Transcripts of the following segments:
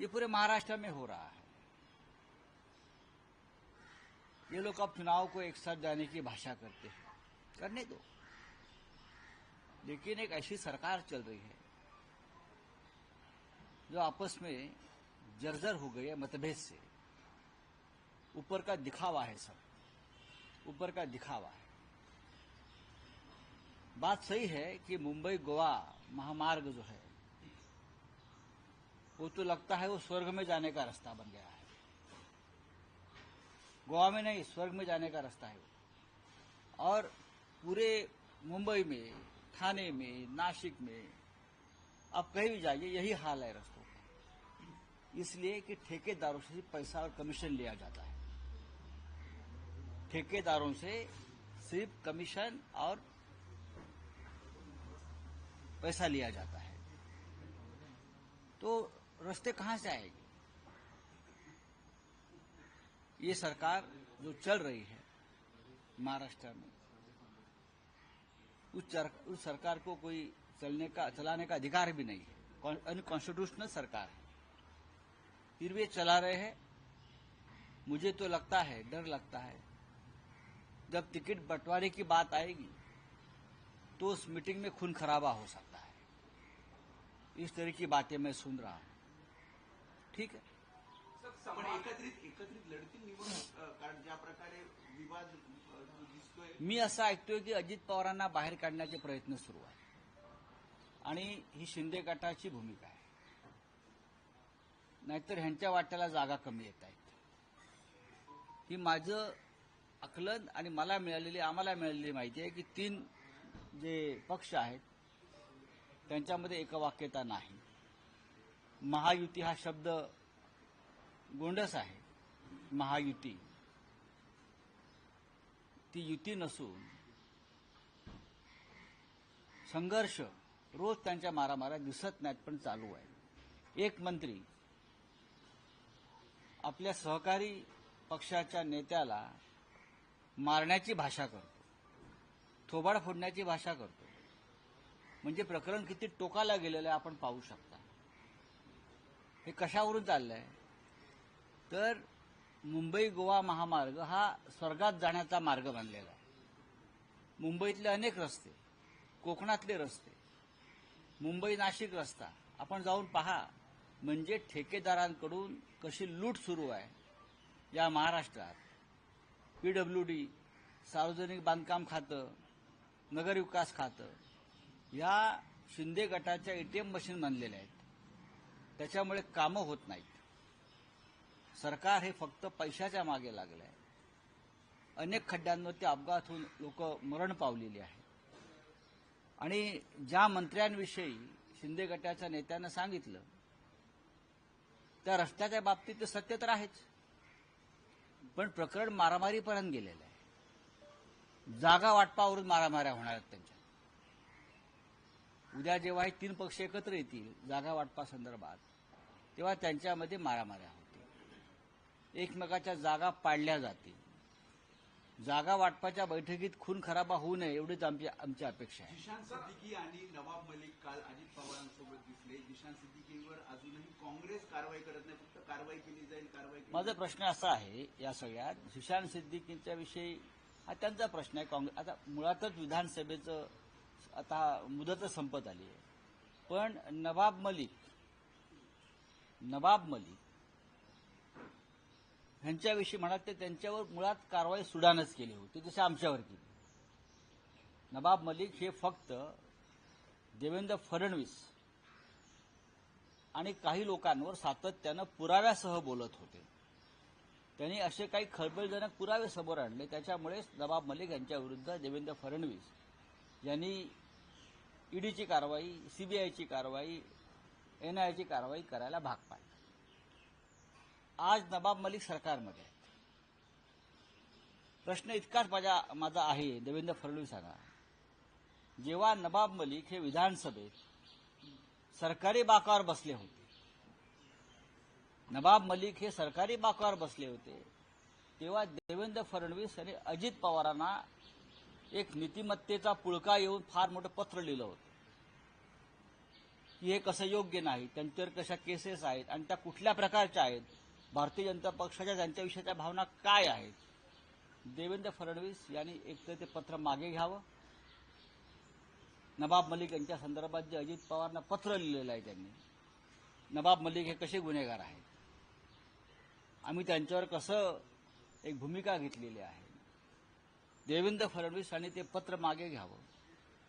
ये पूरे महाराष्ट्र में हो रहा है। ये लोग अब चुनाव को एक साथ जाने की भाषा करते हैं। करने दो। लेकिन एक ऐसी सरकार चल रही है, जो आपस में जर्जर हो गई है मतभेद से। ऊपर का दिखावा है सब। ऊपर का दिखावा है। बात सही है कि मुंबई गोवा महामार्ग जो है वो तो लगता है वो स्वर्ग में जाने का रास्ता बन गया है। गोवा में नहीं, स्वर्ग में जाने का रास्ता है और पूरे मुंबई में, थाने में, नासिक में, आप कहीं भी जाइए, यही हाल है रास्तों का। इसलिए कि ठेकेदारों से पैसा और कमीशन लिया जाता है। ठेकेदारों से सिर्फ़ कमीशन और पैसा लिया जाता है। तो रास्ते कहाँ से आएगी? ये सरकार जो चल रही है महाराष्ट्र में उस, उस सरकार को कोई चलने का चलाने का अधिकार भी नहीं है। अनकॉन्स्टिट्यूशनल सरकार है। फिर ये चला रहे हैं। मुझे तो लगता है डर लगता है जब टिकट बंटवारे की बात आएगी तो उस मीटिंग में खून खराबा हो सकता है। इस तरह की बातें मैं सुन रहा हूँ। ठीक है पण एकत्रित एकत्रित लढतील निवडणूक कारण ज्या प्रकारे विवाद दिसतोय मी असं ऐकतोय की अजित पवारांना बाहेर काढण्याचे प्रयत्न सुरू आहे. आणि ही शिंदे गटाची भूमिका आहे. नाहीतर ह्यांच्या वाट्याला जागा कमी येत आहेत. ही माझं आकलन आणि मला मिळालेली आम्हाला मिळालेली माहिती आहे की तीन जे पक्ष आहेत त्यांच्यामध्ये एकवाक्यता नाही. महायुती हा शब्द गोंडस आहे. महायुती. ती युती नसून संघर्ष रोज त्यांच्या मारामाऱ्या दिसत नाहीत पण चालू आहे. एक मंत्री आपल्या सहकारी पक्षाच्या नेत्याला मारण्याची भाषा करतो. थोबाड फोडण्याची भाषा करतो. म्हणजे प्रकरण किती टोकाला गेलेलं आहे आपण पाहू शकता. हे कशावरून चाललंय? तर मुंबई गोवा महामार्ग हा स्वर्गात जाण्याचा मार्ग बनलेला आहे. मुंबईतले अनेक रस्ते कोकणातले रस्ते मुंबई नाशिक रस्ता आपण जाऊन पहा म्हणजे ठेकेदारांकडून कशी लूट सुरू आहे या महाराष्ट्रात. पीडब्ल्यू डी सार्वजनिक बांधकाम खातं नगरविकास खातं या शिंदे गटाच्या एटीएम मशीन बनलेल्या आहेत. त्याच्यामुळे कामं होत नाहीत. सरकार हे फक्त पैशाच्या मागे लागलं आहे अनेक खड्ड्यांवरती अपघात होऊन लोक मरण पावलेली आहेत. आणि ज्या मंत्र्यांविषयी शिंदे गटाच्या नेत्यानं सांगितलं त्या रस्त्याच्या बाबतीत ते सत्य तर आहेच. पण प्रकरण मारामारीपर्यंत गेलेलं आहे. जागा वाटपावरून मारामाऱ्या होणार आहेत त्यांच्या. उद्या जेव्हा हे तीन पक्ष एकत्र येतील जागा वाटपासंदर्भात तेव्हा त्यांच्यामध्ये मारामाऱ्या होतील. एकमेकाच्या जागा पाडल्या जातील. जागा वाटपाच्या बैठकीत खून खराबा होऊ नये एवढीच आमची आमची अपेक्षा आहे. जिशान सिद्दीकी आणि नवाब मलिक काल अजित पवारांसोबत दिसले. जिशान सिद्दीकीवर अजूनही काँग्रेस कारवाई करत नाही फक्त कारवाई केली जाईल कारवाई माझा प्रश्न असा आहे या सगळ्यात सुशांत सिद्दीकींच्या विषयी हा त्यांचा प्रश्न आहे. काँग्रेस आता मुळातच विधानसभेचं आता मुदत संपत आली आहे. पण नवाब मलिक नवाब मलिक ह्यांच्याविषयी म्हणाल ते त्यांच्यावर मुळात कारवाई सुडानच केली होती जसे आमच्यावर केली. नवाब मलिक हे फक्त देवेंद्र फडणवीस आणि काही लोकांवर सातत्यानं पुराव्यासह बोलत होते. त्यांनी असे काही खळबळजनक पुरावे समोर आणले त्याच्यामुळेच नवाब मलिक यांच्या विरुद्ध देवेंद्र फडणवीस यांनी ईडीची कारवाई सीबीआयची कारवाई एनआयची कारवाई करायला भाग पाडलं. आज नवाब मलिक सरकारमध्ये आहेत. प्रश्न इतकाच माझा माझा आहे देवेंद्र फडणवीसांना जेव्हा नवाब मलिक हे विधानसभेत सरकारी बाकावर बसले होते नवाब मलिक हे सरकारी बाकावर बसले होते तेव्हा देवेंद्र फडणवीस यांनी अजित पवारांना एक नीतिमत्तेचा पुळका येऊन फार मोठं पत्र लिहिलं होतं. की हे कसं योग्य नाही त्यांच्यावर कशा केसेस आहेत आणि त्या कुठल्या प्रकारच्या आहेत भारतीय जनता पक्षाच्या त्यांच्याविषयीच्या भावना काय आहेत? देवेंद्र फडणवीस यांनी एकतर ते पत्र मागे घ्यावं. नवाब मलिक यांच्या संदर्भात जे अजित पवारनं पत्र लिहिलेलं आहे त्यांनी नवाब मलिक हे कसे गुन्हेगार आहेत? आम्ही त्यांच्यावर कसं एक भूमिका घेतलेली आहे? देवेंद्र फडणवीस यांनी ते पत्र मागे घ्यावं.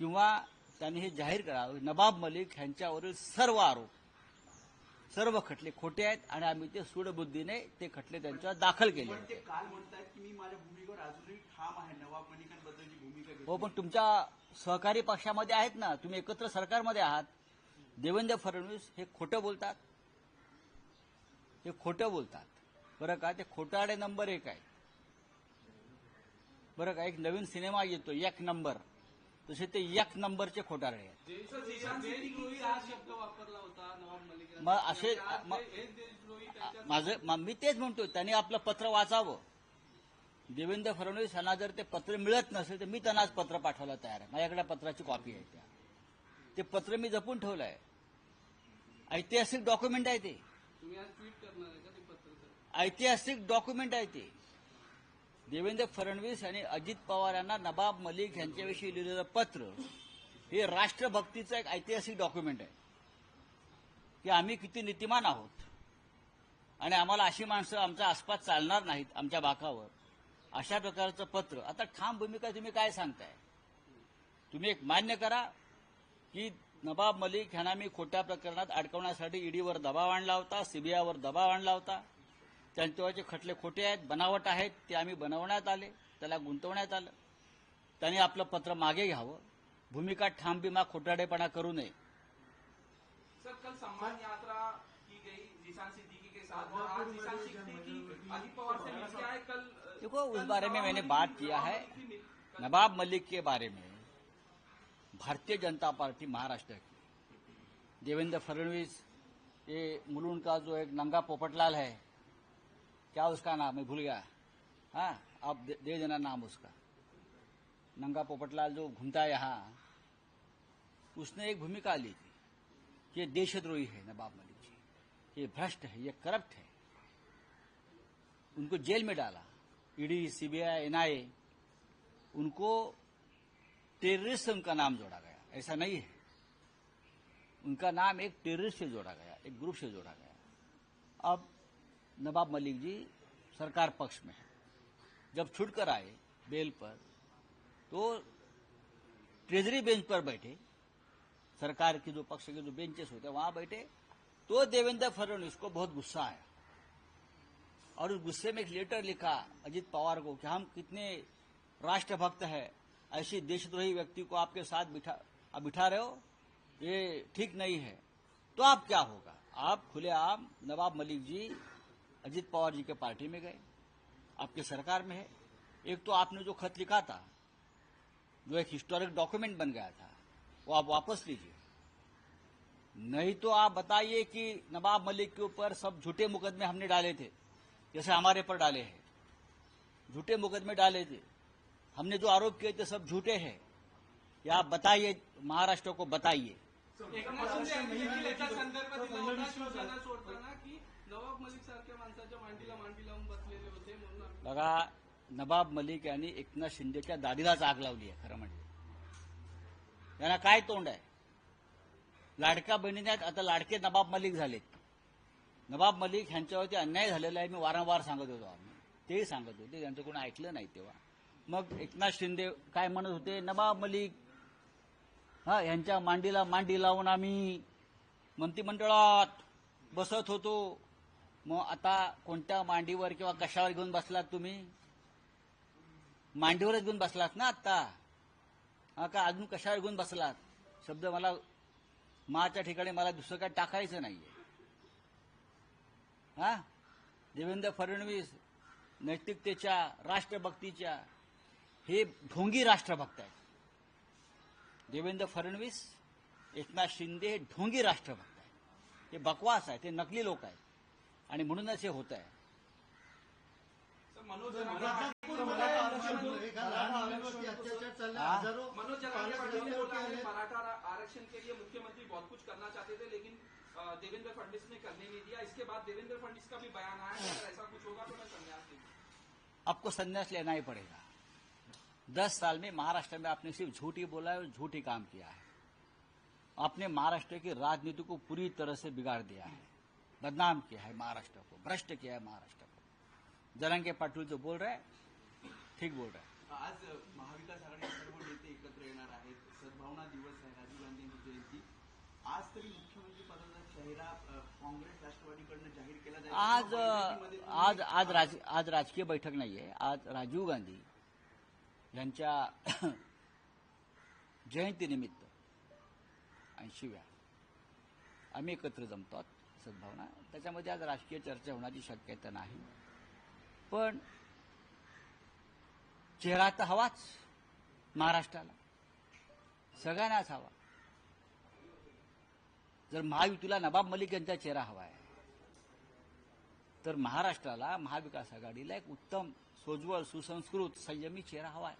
किंवा त्यांनी हे जाहीर करावं. नवाब मलिक यांच्यावरील सर्व आरोप सर्व खटले खोटे आहेत आणि आम्ही ते सूडबुद्धीने ते खटले त्यांच्यावर दाखल केले ते काल म्हणतायत की मी माझ्या भूमिकेवर अजूनही ठाम आहे. नवाब मलिकांबद्दलची भूमिका हो पण तुमच्या सहकारी पक्षामध्ये आहेत ना. तुम्ही एकत्र सरकारमध्ये आहात. देवेंद्र फडणवीस हे खोटं बोलतात. हे खोटं बोलतात. बरं का? ते खोटाडे नंबर एक आहे बरं का एक नवीन सिनेमा येतो एक नंबर. तसे ते एक नंबरचे खोटारडे. मग असे- हे- माझं मा- मी तेच म्हणतो त्यांनी आपलं पत्र वाचावं. देवेंद्र फडणवीस यांना जर ते पत्र मिळत नसेल तर मी त्यांना आज पत्र पाठवायला तयार आहे. माझ्याकडे पत्राची कॉपी आहे त्या. ते पत्र मी जपून ठेवलं आहे ऐतिहासिक डॉक्युमेंट आहे ते. तुम्ही आज ट्विट करणार आहे का ते पत्र सर? ऐतिहासिक डॉक्युमेंट आहे ते. देवेंद्र फडणवीस आणि अजित पवार यांना नवाब मलिक यांच्याविषयी लिहिलेलं पत्र हे राष्ट्रभक्तीचं एक ऐतिहासिक डॉक्युमेंट आहे. की आम्ही किती नीतिमान आहोत. आणि आम्हाला अशी माणसं आमच्या आसपास चालणार नाहीत आमच्या बाकावर. अशा प्रकारचं पत्र. आता ठाम भूमिका तुम्ही काय सांगताय? तुम्ही एक मान्य करा की नवाब मलिक यांना मी खोट्या प्रकरणात अडकवण्यासाठी ईडीवर दबाव आणला होता सीबीआयवर दबाव आणला होता. त्यांच्यावरचे खटले खोटे आहेत बनावट आहेत ते आम्ही बनवण्यात आले त्याला गुंतवण्यात आलं. त्यांनी आपलं पत्र मागे घ्यावं. भूमिका ठाम बिमा खोटाडेपणा करू नये. सर कल सम्मान यात्रा की गई निशान सिद्दीकी के साथ। और आज निशान सिद्दीकी अजित पवार से मिलके आए कल अ, देखो उस बारे में मैंने बात किया है नवाब मलिक के बारे में। भारतीय जनता पार्टी महाराष्ट्र की। देवेंद्र फडणवीस ये मुलुंड का जो एक नंगा पोपटलाल है क्या उसका नाम? मैं भूल गया। हाँ दे, दे देना नाम उसका। नंगा पोपटलाल जो घूमता है यहाँ उसने एक भूमिका ली थी कि ये देशद्रोही है नवाब मलिक जी। ये भ्रष्ट है ये करप्ट है। उनको जेल में डाला। ईडी सीबीआई एनआईए उनको टेररिस्ट से उनका नाम जोड़ा गया। ऐसा नहीं है। उनका नाम एक टेररिस्ट से जोड़ा गया एक ग्रुप से जोड़ा गया। अब नवाब मलिक जी सरकार पक्ष में है। जब छुटकर आए बेल पर तो ट्रेजरी बेंच पर बैठे, सरकार की जो पक्ष के जो बेंचेस होते हैं, वहाँ बैठे तो देवेंद्र फडणवीस को बहुत गुस्सा आया। और उस गुस्से में एक लेटर लिखा अजित पवार को कि हम कितने राष्ट्रभक्त है, ऐसी देशद्रोही व्यक्ति को आपके साथ बिठा बिठा रहे हो, ये ठीक नहीं है। तो आप क्या होगा? आप खुलेआम नवाब मलिक जी अजित पवार जी के पार्टी में गए, आपके सरकार में है। एक तो आपने जो खत लिखा था, जो एक हिस्टोरिक डॉक्यूमेंट बन गया था, वो आप वापस लीजिए। नहीं तो आप बताइए कि नवाब मलिक के ऊपर सब झूठे मुकदमे हमने डाले थे, जैसे हमारे पर डाले हैं। झूठे मुकदमे डाले थे। हमने जो आरोप किए थे, सब झूठे हैं। या आप बताइए, महाराष्ट्र को बताइए। नवाब मलिक सारख्या माणसाच्या मांडीला मांडी लावून बसलेले होते म्हणून बघा नवाब मलिक यांनी एकनाथ शिंदेच्या दादीलाच आग लावली आहे खरं म्हणजे. त्यांना काय तोंड आहे? लाडक्या बहिणीने आता लाडके नवाब मलिक झालेत. नवाब मलिक ह्यांच्यावरती अन्याय झालेला आहे मी वारंवार सांगत होतो आम्ही. तेही सांगत होते त्यांचं कोणी ऐकलं नाही तेव्हा. मग एकनाथ शिंदे काय म्हणत होते? नवाब मलिक हा यांच्या मांडीला मांडी लावून आम्ही मंत्रिमंडळात बसत होतो. मग आता कोणत्या मांडीवर किंवा कशावर घेऊन बसलात तुम्ही? मांडीवरच घेऊन बसलात ना आत्ता? हा का? अजून कशावर घेऊन बसलात? शब्द मला माच्या ठिकाणी मला दुसरं काय टाकायचं नाहीये. हा? देवेंद्र फडणवीस नैतिकतेच्या राष्ट्रभक्तीच्या हे ढोंगी राष्ट्रभक्त आहेत. देवेंद्र फडणवीस एकनाथ शिंदे हे ढोंगी राष्ट्रभक्त आहेत. हे बकवास आहे ते नकली लोक आहेत. आणि म्हणूनच हे होत आहे. मनोज मराठा आरक्षण के लिए मुख्यमंत्री बहुत कुछ करना चाहते थे लेकिन देवेंद्र फडणवीस ने करने नहीं दिया इसके बाद देवेंद्र फडणवीस का भी बयान आया अगर ऐसा कुछ होगा तो मैं संन्यास लेंगे आपको संन्यास लेना ही पड़ेगा। दस साल में महाराष्ट्र में आपने सिर्फ़ झूठ ही बोला है और झूठ ही काम किया है। आपने महाराष्ट्र की राजनीति को पूरी तरह से बिगाड़ दिया है। बदनाम किया है महाराष्ट्र को भ्रष्ट किया है महाराष्ट्र को। जरंगे पाटिल जो बोल रहे हैं ठीक बोल रहे हैं। आज महाविकास आघाडीचे सर्व नेते एकत्र येणार आहेत. सद्भावना दिवस आहे राजीव जयंती आज तरी मुख्यमंत्री पदाचा चेहरा काँग्रेस राष्ट्रवादीकडनं जाहीर केला जाईल. आज आज आज राज आज राजकीय बैठक नाहीये. आज राजीव गांधी यांच्या जयंतीनिमित्त ऐंशीव्या आम्ही एकत्र जमतो. सद्भावना त्याच्यामध्ये आज राजकीय चर्चा होण्याची शक्यता नाही. पण चेहरा तर हवाच महाराष्ट्राला. सगळ्यांनाच हवा. जर महायुतीला नवाब मलिक यांचा चेहरा हवा आहे तर महाराष्ट्राला महाविकास आघाडीला एक उत्तम सोज्वळ सुसंस्कृत संयमी चेहरा हवा आहे.